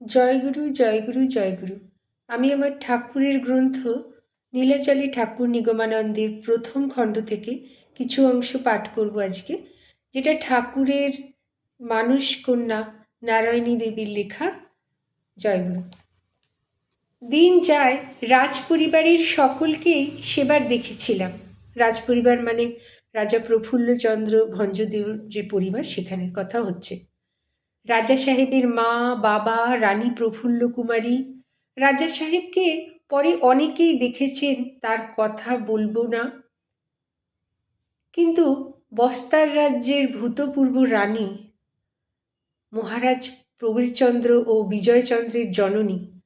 জয়গুরু জয়গুরু জয়গুরু। আমি আমার ঠাকুরের গ্রন্থ নীলাচলে ঠাকুর নিগমানন্দের প্রথম খণ্ড থেকে কিছু অংশ পাঠ করব আজকে, যেটা ঠাকুরের মানুষ কন্যা নারায়ণী দেবীর লেখা, জয়গুরু। দিন যায় রাজপরিবারের সকলকেই সেবার দেখেছিলাম। রাজপরিবার মানে রাজা প্রফুল্লচন্দ্র ভঞ্জদেব যে পরিবার, সেখানের কথা হচ্ছে। রাজা সাহেবের মা, বাবা, রানী প্রফুল্ল কুমারী রাজা সাহেবকে পরে অনেকেই দেখেছেন, তার কথা বলব না। কিন্তু বস্তার রাজ্যের ভূতপূর্ব রানী, মহারাজ প্রবীরচন্দ্র ও বিজয়চন্দ্রের জননী।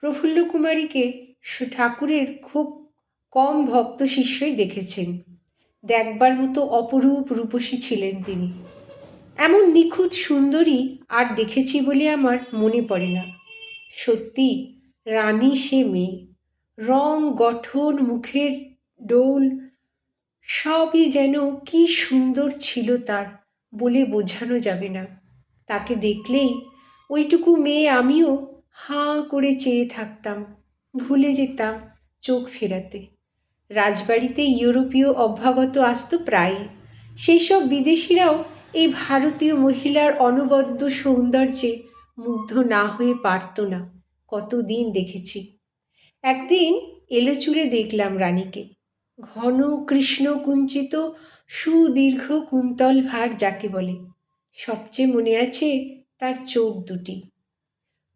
প্রফুল্ল কুমারীকে ঠাকুরের খুব কম ভক্ত শিষ্যই দেখেছেন। দেখবার মতো অপরূপ রূপসী ছিলেন তিনি। এমন নিখুঁত সুন্দরী আর দেখেছি বলে আমার মনে পড়ে না। সত্যি, রানী সে মেয়ে। রং, গঠন, মুখের ডোল, সবই যেন কি সুন্দর ছিল তার বলে বোঝানো যাবে না। তাকে দেখলেই ওইটুকু মেয়ে আমিও হাঁ করে চেয়ে থাকতাম, ভুলে যেতাম চোখ ফেরাতে। রাজবাড়িতে ইউরোপীয় অভ্যাগত আসতো প্রায়ই। সেই সব বিদেশিরাও এই ভারতীয় মহিলার অনবদ্য সৌন্দর্যে মুগ্ধ না হয়ে পারত না। কতদিন দেখেছি। একদিন এলোচুলে দেখলাম রানীকে। ঘন কৃষ্ণ কুঞ্চিত সুদীর্ঘ কুন্তল ভার যাকে বলে। সবচেয়ে মনে আছে তার চোখ দুটি।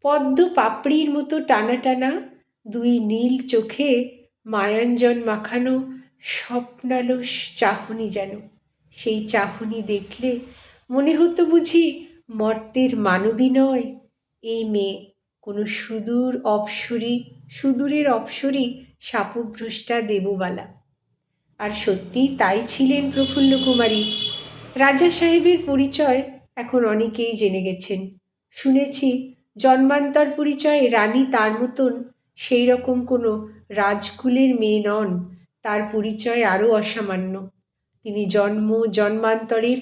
পদ্ম পাপড়ির মতো টানা টানা দুই নীল চোখে মায়াঞ্জন মাখানো স্বপ্নালস চাহনি যেন। সেই চাহনি দেখলে মনে হতো বুঝি মর্তের মানবী নয়। এই মেয়ে কোনো সুদূর অপসরী, সুদূরের অপসরী সাপভ্রষ্টা দেববালা। আর সত্যি তাই ছিলেন প্রফুল্ল কুমারী। রাজা সাহেবের পরিচয় এখন অনেকেই জেনে গেছেন। শুনেছি জন্মান্তর পরিচয়ে রানী তার মতন সেই রকম কোনো রাজকুলের মেয়ে নন। তার পরিচয় আরও অসামান্য। তিনি জন্ম, জন্মান্তরের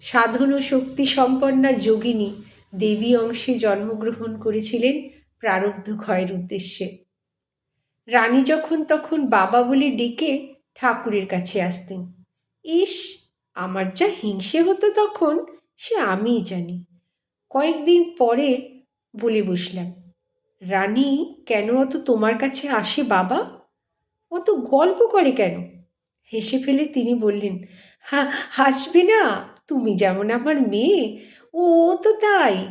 সাধন ও শক্তি সম্পন্না যোগিনী দেবী অংশে জন্মগ্রহণ করেছিলেন প্রারব্ধ ক্ষয়ের উদ্দেশ্যে। রানী যখন তখন বাবা বলে ডেকে ঠাকুরের কাছে আসতেন। ইস, আমার যা হিংসে হতো তখন, সে আমিই জানি। কয়েকদিন পরে বলে বসলাম, রানী, কেন অত তোমার কাছে আসে বাবা? অত গল্প করে কেন? হেসে ফেলে তিনি বললেন, হা, হাসবে না? তুমি যেমন আমার মেয়ে, ও তো তাই।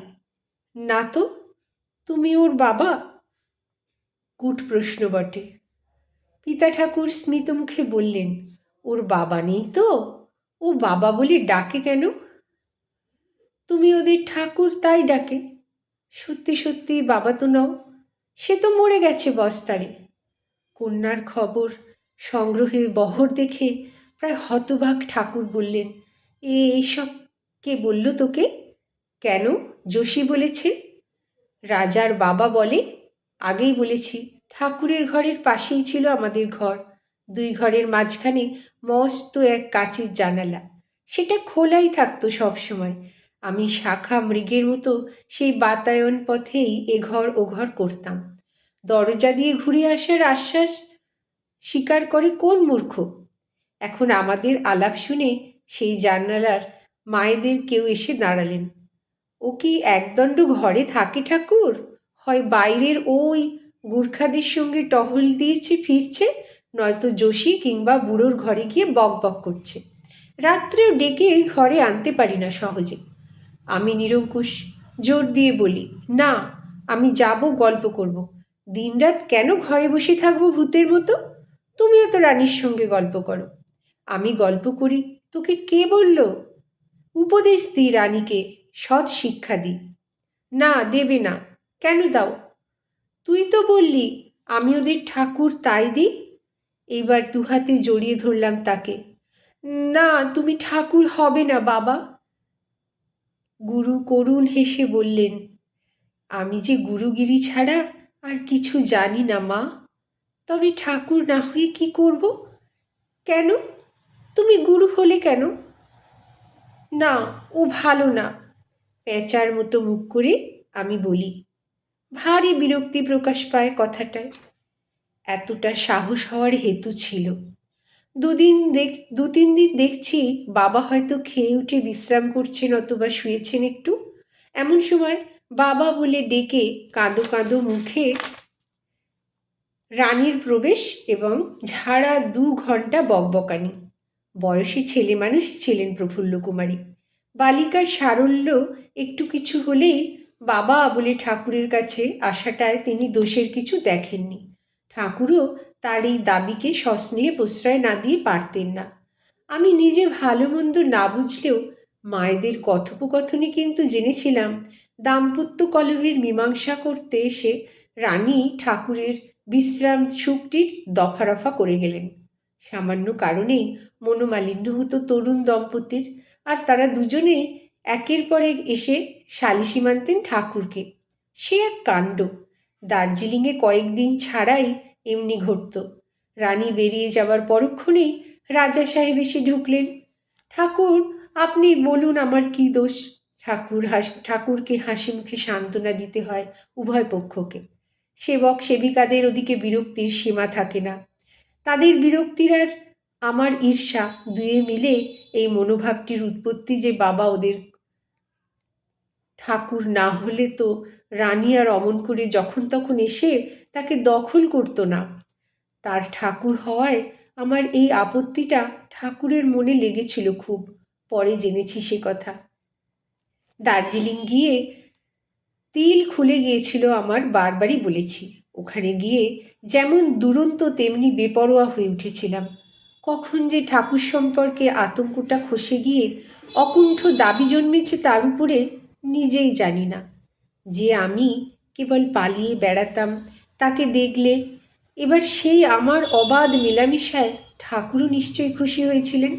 না তো, তুমি ওর বাবা? কুট প্রশ্ন বটে। পিতা ঠাকুর স্মিত মুখে বললেন, ওর বাবা নেই তো? ও বাবা বলে ডাকে কেন? তুমি ওদের ঠাকুর তাই ডাকে। সত্যি সত্যি বাবা তো নও, সে তো মরে গেছে বস্তারে। কন্যার খবর সংগ্রহের বহর দেখে প্রায় হতবাক ঠাকুর বললেন, এ এইসব কে বলল তোকে? কেন? যোশী বলেছে? রাজার বাবা বলে, আগেই বলেছি, ঠাকুরের ঘরের পাশেই ছিল আমাদের ঘর। দুই ঘরের মাঝখানে মস্ত এক কাচের জানালা। সেটা খোলাই থাকতো সব সময় আমি শাখা মৃগের মতো সেই বাতায়ন পথেই এ ঘর ও ঘর করতাম। দরজা দিয়ে ঘুরে আসার আশ্বাস স্বীকার করে কোন মূর্খ? এখন আমাদের আলাপ শুনে সেই জানালার মায়েদের কেউ এসে দাঁড়ালেন। ও কি একদণ্ড ঘরে থাকে ঠাকুর? হয় বাইরের ওই গুর্খাদের সঙ্গে টহল দিয়েছে, ফিরছে? নয়তো যোশী কিংবা বুড়োর ঘরে গিয়ে বক বক করছে। রাত্রেও ডেকে ওই ঘরে আনতে পারি না সহজে। আমি নিরঙ্কুশ, জোর দিয়ে বলি, না, আমি যাব গল্প করব। দিনরাত কেন ঘরে বসে থাকব ভূতের মতো? তুমিও তো রানীর সঙ্গে গল্প করো। আমি গল্প করি, তোকে কে বলল? উপদেশ দিই রানীকে, সৎ শিক্ষা দিই। না, দেবে না, কেন দাও? তুই তো বললি, আমি ওদের ঠাকুর তাই দিই? এইবার দুহাতে জড়িয়ে ধরলাম তাকে। না, তুমি ঠাকুর হবে না, বাবা। গুরু করুণ হেসে বললেন, আমি যে গুরুগিরি ছাড়া আর কিছু জানি না, মা। তবে ঠাকুর না হয়ে কি করব? কেন? তুমি গুরু হলে কেন? না, ও ভালো না। পেঁচার মতো মুখ করে আমি বলি, ভারী বিরক্তি প্রকাশ পায় কথাটায়। এতটা সাহস হওয়ার হেতু ছিল। দুদিন দেখ, দু তিন দিন দেখছি বাবা হয়তো খেয়ে উঠে বিশ্রাম করছেন অথবা শুয়েছেন একটু। এমন সময় বাবা বলে ডেকে কাঁদো কাঁদো মুখে রানীর প্রবেশ এবং ঝাড়া দু ঘণ্টা বকবকানি। বয়সী ছেলে মানুষই ছিলেন প্রফুল্ল কুমারী বালিকার সারল্য একটু কিছু হলেই বাবা বলে ঠাকুরের কাছে আসাটায় তিনি দোষের কিছু দেখেননি। ঠাকুরও তার এই দাবিকে সস্নেহে প্রশ্রয় না দিয়ে পারতেন না। আমি নিজে ভালো মন্দ না বুঝলেও মায়েদের কথোপকথনে কিন্তু জেনেছিলাম, দাম্পত্য কলহের মীমাংসা করতে এসে রানী ঠাকুরের বিশ্রাম সুখটির দফারফা করে গেলেন। সামান্য কারণেই মনোমালিন্য হতো তরুণ দম্পতির, আর তারা দুজনে একের পর এক এসে সালিসি মানতেন ঠাকুরকে। সে এক কাণ্ড। দার্জিলিংয়ে কয়েকদিন ছাড়াই এমনি ঘটত। রানী বেরিয়ে যাবার পরক্ষণেই রাজা সাহেব এসে ঢুকলেন। ঠাকুর, আপনি বলুন আমার কি দোষ? ঠাকুর হাস, ঠাকুরকে হাসি মুখে সান্ত্বনা দিতে হয় উভয় পক্ষকে। সেবক সেবিকাদের ওদিকে বিরক্তির সীমা থাকে না। তাদের বিরক্তির আর আমার ঈর্ষা দুয়ে মিলে এই মনোভাবটির উৎপত্তি যে বাবা ওদের ঠাকুর না হলে তো রানী আর অমন করে যখন তখন এসে তাকে দখল করতো না। তার ঠাকুর হওয়ায় আমার এই আপত্তিটা ঠাকুরের মনে লেগেছিল খুব, পরে জেনেছি সে কথা। দার্জিলিং গিয়ে তিল খুলে গিয়েছিল আমার বারবারই বলেছি। ওখানে গিয়ে যেমন দুরন্ত তেমনি বেপরোয়া হয়ে উঠেছিলাম। কখন যে ঠাকুর সম্পর্কে আতঙ্কটা খসে গিয়ে অকুণ্ঠ দাবি জন্মেছে তার উপরে নিজেই জানি না। যে আমি কেবল পালিয়ে বেড়াতাম, তাকে দেখলে এবার সেই আমার অবাধ মেলামেশায় ঠাকুরও নিশ্চয়ই খুশি হয়েছিলেন।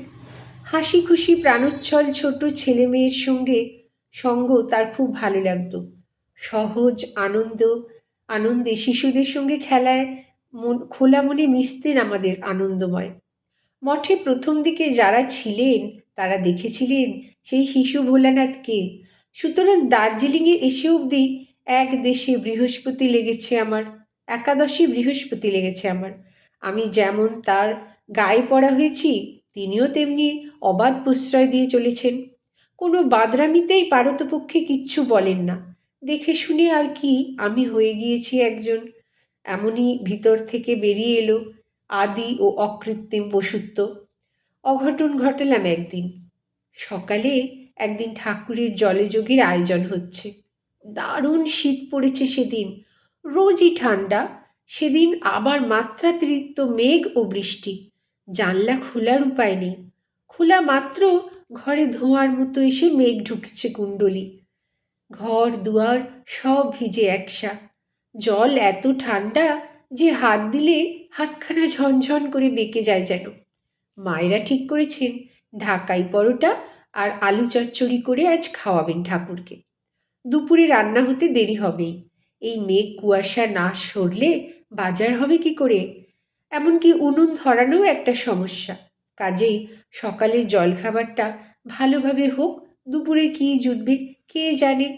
হাসি খুশি প্রাণোচ্ছল ছোট ছেলে মেয়ের সঙ্গে সঙ্গ তার খুব ভালো লাগতো। সহজ, আনন্দ, আনন্দে শিশুদের সঙ্গে খেলায় মন, খোলা মনে মিশতেন আমাদের আনন্দময়। মঠে প্রথম দিকে যারা ছিলেন, তারা দেখেছিলেন সেই শিশু ভোলানাথকে। সুতরাং দার্জিলিংয়ে এসে অবধি এক দেশে বৃহস্পতি লেগেছে আমার, একাদশী বৃহস্পতি লেগেছে আমার। আমি যেমন তার গায়ে পড়া হয়েছি, তিনিও তেমনি অবাধ প্রশ্রয় দিয়ে চলেছেন। কোনো বাদরামিতেই পারতপক্ষে কিচ্ছু বলেন না। দেখে শুনে আর কি আমি হয়ে গিয়েছি একজন। এমনই ভিতর থেকে বেরিয়ে এলো আদি ও অকৃত্রিম পশুত্ব অঘটন ঘটালাম একদিন। সকালে একদিন ঠাকুরের জলেযোগের আয়োজন হচ্ছে। দারুণ শীত পড়েছে সেদিন। রোজই ঠান্ডা। সেদিন আবার মাত্রাতিরিক্ত মেঘ ও বৃষ্টি। জানলা খোলার উপায় নেই। খোলা মাত্র ঘরে ধোঁয়ার মতো এসে মেঘ ঢুকছে কুণ্ডলি। ঘর, দুয়ার সব ভিজে একসা। জল এত ঠান্ডা যে হাত দিলে হাতখানা ঝনঝন করে বেঁকে যায় যেন। মায়েরা ঠিক করেছেন, ঢাকাই পরোটা আর আলু চচ্চড়ি করে আজ খাওয়াবেন ঠাকুরকে। দুপুরে রান্না হতে দেরি হবেই। এই মেঘ কুয়াশা না সরলে বাজার হবে কি করে? এমনকি উনুন ধরানোও একটা সমস্যা। কাজেই সকালের জলখাবারটা ভালোভাবে হোক, দুপুরে কী জুটবে কে জানে?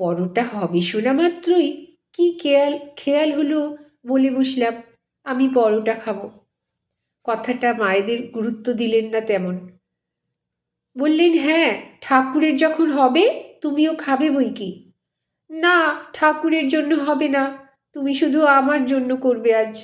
পরোটা হবে শোনা মাত্রই। কি খেয়াল খেয়াল হলো বলে বসলাম আমি পরোটা খাব। কথাটা মায়েদের গুরুত্ব দিলেন না তেমন। বললেন হ্যাঁ ঠাকুরের যখন হবে, তুমিও খাবে বই কি? না, ঠাকুরের জন্য হবে না, তুমি শুধু আমার জন্য করবে আজ।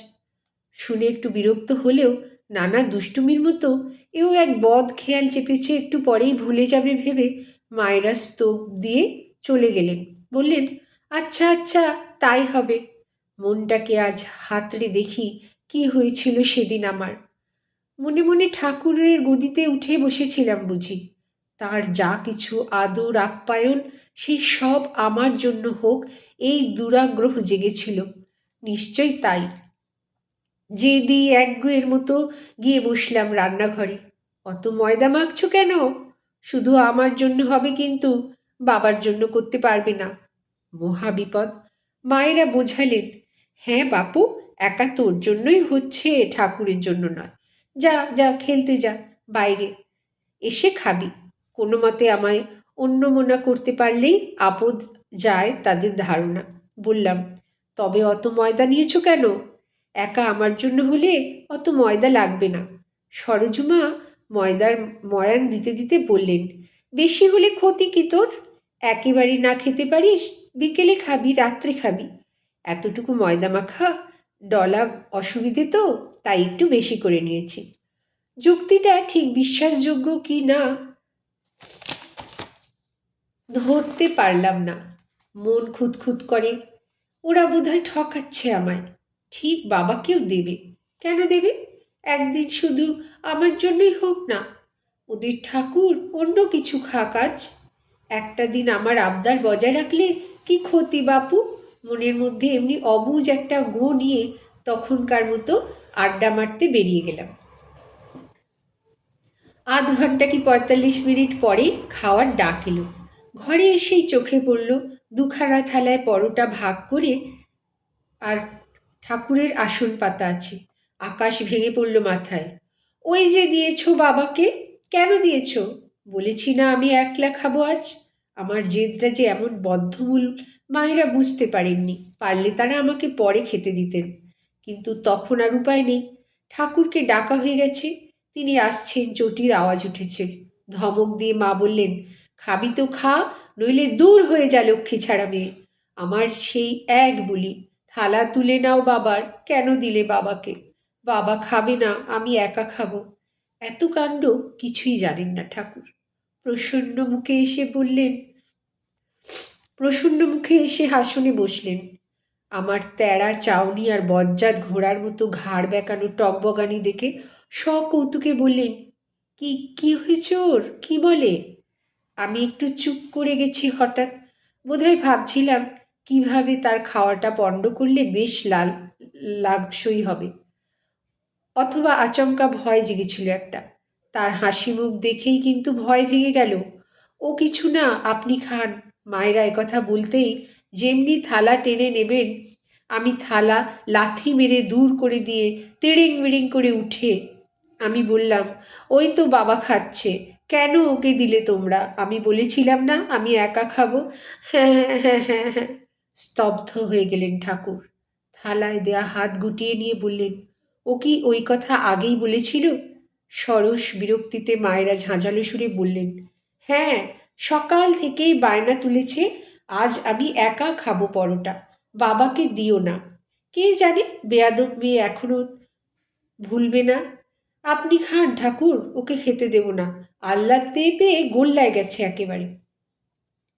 শুনে একটু বিরক্ত হলেও নানা দুষ্টুমির মতো এও এক বদ খেয়াল চেপেছে, একটু পরেই ভুলে যাবে ভেবে মায়েরা স্তূপ দিয়ে চলে গেলেন। বললেন আচ্ছা আচ্ছা তাই হবে। মনটাকে আজ হাতড়ে দেখি কি হয়েছিল সেদিন আমার। মনে মনে ঠাকুরের গদিতে উঠে বসেছিলাম বুঝি। তার যা কিছু আদর, আপ্যায়ন, সেই সব আমার জন্য হোক, এই দুরাগ্রহ জেগেছিল। নিশ্চয় তাই। যে দি একগুয়ের মতো গিয়ে বসলাম রান্নাঘরে। অত ময়দা মাখছ কেন? শুধু আমার জন্য হবে কিন্তু বাবার জন্য করতে পারবে না। মহা বিপদ। মায়েরা বোঝালেন হ্যাঁ বাপু, একা তোর জন্যই হচ্ছে ঠাকুরের জন্য নয়। যা যা, খেলতে যা, বাইরে। এসে খাবি। কোনো মতে আমায় অন্য মোনা করতে পারলেই আপদ যায় তাদের ধারণা। বললাম, তবে অত ময়দা নিয়েছ কেন? একা আমার জন্য হলে অত ময়দা লাগবে না। সরজুমা ময়দার ময়ান দিতে দিতে বললেন, বেশি হলে ক্ষতি কি তোর? একেবারে না খেতে পারিস? বিকেলে খাবি, রাত্রে খাবি। এতটুকু ময়দা মাখা, ডলা অসুবিধে তো, তাই একটু বেশি করে নিয়েছি। যুক্তিটা ঠিক বিশ্বাসযোগ্য কি না, ধরতে পারলাম না। মন খুঁতখুত করে, ওরা বোধহয় ঠকাচ্ছে আমায়। ঠিক বাবাকেও দেবে। কেন দেবে? একদিন শুধু আমার জন্যই হোক না, ওদের ঠাকুর অন্য কিছু খাক আজ। একটা দিন আমার আবদার বজায় রাখলে কি ক্ষতি বাপু? মনের মধ্যে এমনি অবুজ একটা গো নিয়ে তখনকার মতো আড্ডা মারতে বেরিয়ে গেলাম। আধ ঘণ্টা কি পঁয়তাল্লিশ মিনিট পরে খাওয়ার ডাক এলো। ঘরে এসেই চোখে পড়ল দুখানা থালায় পরোটা ভাগ করে আর ঠাকুরের আসন পাতা আছে। আকাশ ভেঙে পড়ল মাথায়। ওই যে দিয়েছ বাবাকে? কেন দিয়েছ? বলেছি না আমি একলা খাব আজ। আমার জেদটা যে এমন বদ্ধমূল, মায়েরা বুঝতে পারেননি। পারলে তারা আমাকে পরে খেতে দিতেন। কিন্তু তখন আর উপায় নেই। ঠাকুরকে ডাকা হয়ে গেছে। তিনি আসছেন, চটির আওয়াজ উঠেছে। ধমক দিয়ে মা বললেন, খাবি তো খা, নইলে দূর হয়ে যা লক্ষ্মী ছাড়া মেয়ে। আমার সেই এক বলি। থালা তুলে নাও বাবার। কেন দিলে বাবাকে? বাবা খাবে না, আমি একা খাব। এত কাণ্ড কিছুই জানেন না ঠাকুর। প্রসন্ন মুখে এসে বললেন, প্রসন্ন মুখে এসে হাসনে বসলেন। আমার তেড়া, চাউনি আর বজ্জাত ঘোড়ার মতো ঘাড় বেঁকানো টকবগানি দেখে সকৌতুকে বললেন, কি কি হয়েছে ওর? কি বলে? আমি একটু চুপ করে গেছি হঠাৎ। বোধহয় ভাবছিলাম, কীভাবে তার খাওয়াটা পণ্ড করলে বেশ লাল লাগসই হবে। অথবা আচমকা ভয় জেগেছিল একটা। তার হাসি মুখ দেখেই কিন্তু ভয় ভেঙে গেল। ও কিছু না, আপনি খান। মায়েরা কথা বলতেই যেমনি থালা টেনে নেবেন, আমি থালা লাথি মেরে দূর করে দিয়ে তেড়িং মেড়িং করে উঠে আমি বললাম, ওই তো বাবা খাচ্ছে। কেন ওকে দিলে তোমরা? আমি বলেছিলাম না, আমি একা খাব? হ্যাঁ হ্যাঁ হ্যাঁ হ্যাঁ হ্যাঁ। স্তব্ধ হয়ে গেলেন ঠাকুর। থালায় দেয়া হাত গুটিয়ে নিয়ে বললেন ও কি ওই কথা আগেই বলেছিল? সরস বিরক্তিতে মায়েরা ঝাঁঝালো সুরে বললেন হ্যাঁ সকাল থেকেই বায়না তুলেছে, আজ আমি একা খাব পরোটা, বাবাকে দিও না। কে জানে বেয়াদব মেয়ে এখনও ভুলবে না। আপনি খান ঠাকুর, ওকে খেতে দেব না। আহ্লাদ পেয়ে পেয়ে গোল্লায় গেছে একেবারে।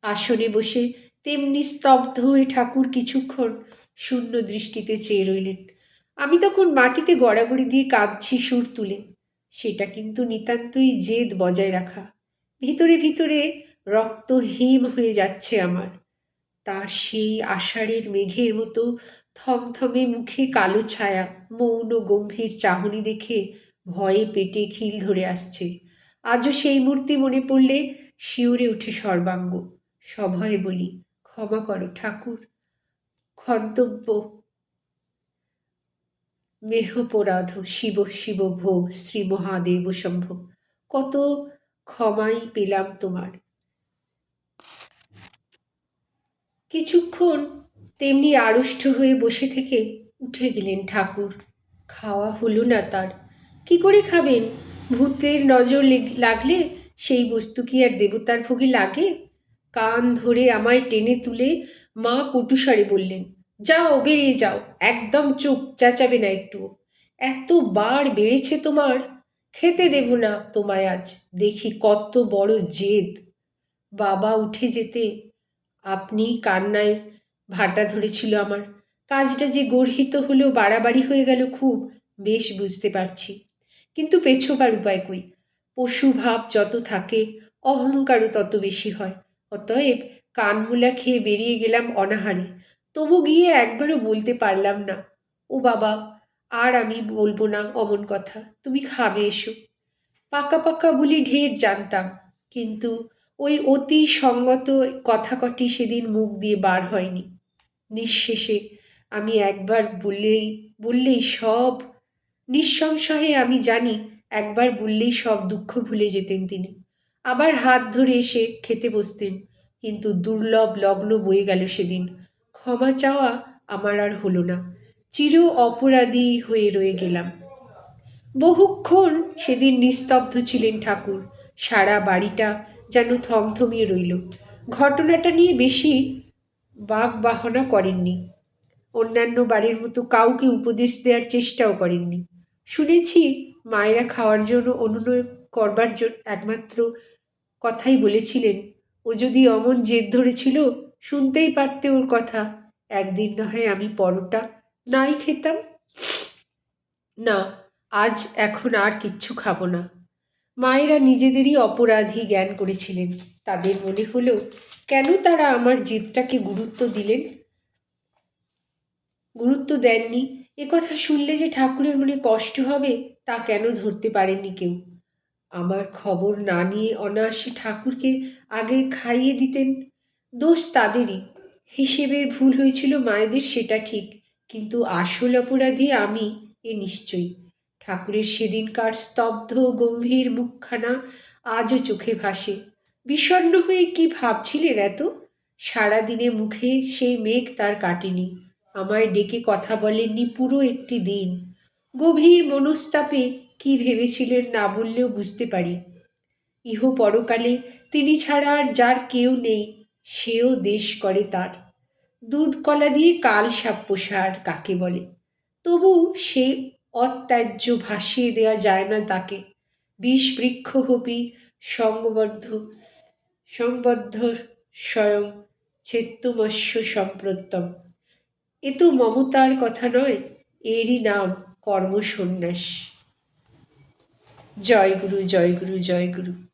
আসনে বসে তেমনি স্তব্ধ হয়ে ঠাকুর কিছুক্ষণ শূন্য দৃষ্টিতে চেয়ে রইলেন। আমি তখন মাটিতে গড়াগড়ি দিয়ে কাঁদছি সুর তুলে। সেটা কিন্তু নিতান্তই জেদ বজায় রাখা। ভিতরে ভিতরে রক্ত হিম হয়ে যাচ্ছে আমার। তার সেই আষাঢ়ের মেঘের মতো থমথমে মুখে কালো ছায়া, মৌন গম্ভীর চাহনি দেখে ভয়ে পেটে খিল ধরে আসছে। আজও সেই মূর্তি মনে পড়লে শিউরে উঠে সর্বাঙ্গ। সভয়ে বলি, ক্ষমা করো ঠাকুর। ক্ষন্তব্য মেহপরাধ, শিব শিব ভো শ্রী মহাদেব শম্ভ কত ক্ষমাই পেলাম তোমার। কিছুক্ষণ তেমনি আড়ষ্ট হয়ে বসে থেকে উঠে গেলেন ঠাকুর। খাওয়া হলো না তার। কি করে খাবেন? ভূতের নজর লাগলে সেই বস্তু কি আর দেবতার ভোগে লাগে? কান ধরে আমায় টেনে তুলে মা কটুসারে বললেন যাও, বেরিয়ে যাও। একদম চুপ, চেঁচাবে না একটু এত বার বেড়েছে তোমার? খেতে দেব না তোমায় আজ। দেখি কত বড় জেদ। বাবা উঠে যেতে, আপনি কান্নায় ভাটা ধরেছিল আমার। কাজটা যে গর্হিত হলেও বাড়াবাড়ি হয়ে গেল খুব, বেশ বুঝতে পারছি। কিন্তু পেছোবার উপায় কই? পশু ভাব যত থাকে, অহংকারও তত বেশি হয়। অতএব কানমুলা খেয়ে বেরিয়ে গেলাম অনাহারে। তবু গিয়ে একবারও বলতে পারলাম না। ও বাবা, আর আমি বলব না অমন কথা। তুমি খাবে, এসো। পাকা পাকা বলি ঢের জানতাম, কিন্তু ওই অতি সঙ্গত কথা কটি সেদিন মুখ দিয়ে বার হয়নি। নিঃশেষে আমি একবার বললেই বললেই সব, নিঃসংশয়ে আমি জানি একবার বললেই সব দুঃখ ভুলে যেতেন তিনি। আবার হাত ধরে এসে খেতে বসতেন, কিন্তু দুর্লভ লগ্ন বয়ে গেল সেদিন। ক্ষমা চাওয়া আমার আর হলো না। চির অপরাধী হয়ে রয়ে গেলাম। বহুক্ষণ সেদিন নিস্তব্ধ ছিলেন ঠাকুর। সারা বাড়িটা যেন থমথমিয়ে রইল। ঘটনাটা নিয়ে বেশি বাঘ বাহনা করেননি। অন্যান্য বাড়ির মতো কাউকে উপদেশ দেওয়ার চেষ্টাও করেননি। শুনেছি মায়েরা খাওয়ার জন্য অনুনয় করবার জন্য একমাত্র কথাই বলেছিলেন, ও যদি অমন জেদ ধরেছিল শুনতেই পারতে ওর কথা। একদিন না হয় আমি পরোটা নাই খেতাম। না, আজ এখন আর কিচ্ছু খাব না। মায়েরা নিজেদেরই অপরাধী জ্ঞান করেছিলেন। তাদের মনে হলো, কেন তারা আমার জেদটাকে গুরুত্ব দিলেন? গুরুত্ব দেননি। কথা শুনলে যে ঠাকুরের মনে কষ্ট হবে, তা কেন ধরতে পারেননি কেউ? আমার খবর না নিয়ে অনায়াসে ঠাকুরকে আগে খাইয়ে দিতেন। দোষ তাদেরই। হিসেবের ভুল হয়েছিল মায়েদের, সেটা ঠিক। কিন্তু আসল অপরাধী আমি এ নিশ্চয়ই। ঠাকুরের সেদিনকার স্তব্ধ, গম্ভীর মুখখানা আজও চোখে ভাসে। বিষণ্ণ হয়ে কি ভাবছিলেন এত? সারাদিনে মুখে সেই মেঘ তার কাটেনি। আমায় ডেকে কথা বলেননি পুরো একটি দিন। গভীর মনস্তাপে কি ভেবেছিলেন না বললেও বুঝতে পারি। ইহ পরকালে তিনি ছাড়া আর যার কেউ নেই। সেও দেশ করে তার। দুধ কলা দিয়ে কাল সাপ পোষার কাকে বলে? তবু সে অত্যাজ্য ভাসিয়ে দেওয়া যায় না তাকে। বিষ বৃক্ষ হপি সঙ্গবদ্ধ সংবদ্ধ স্বয়ং ছেত্তুমস্য সম্প্রত্যম। এ তো মমতার কথা নয়, এরই নাম কর্মসন্ন্যাস। জয় গুরু জয় গুরু জয় গুরু।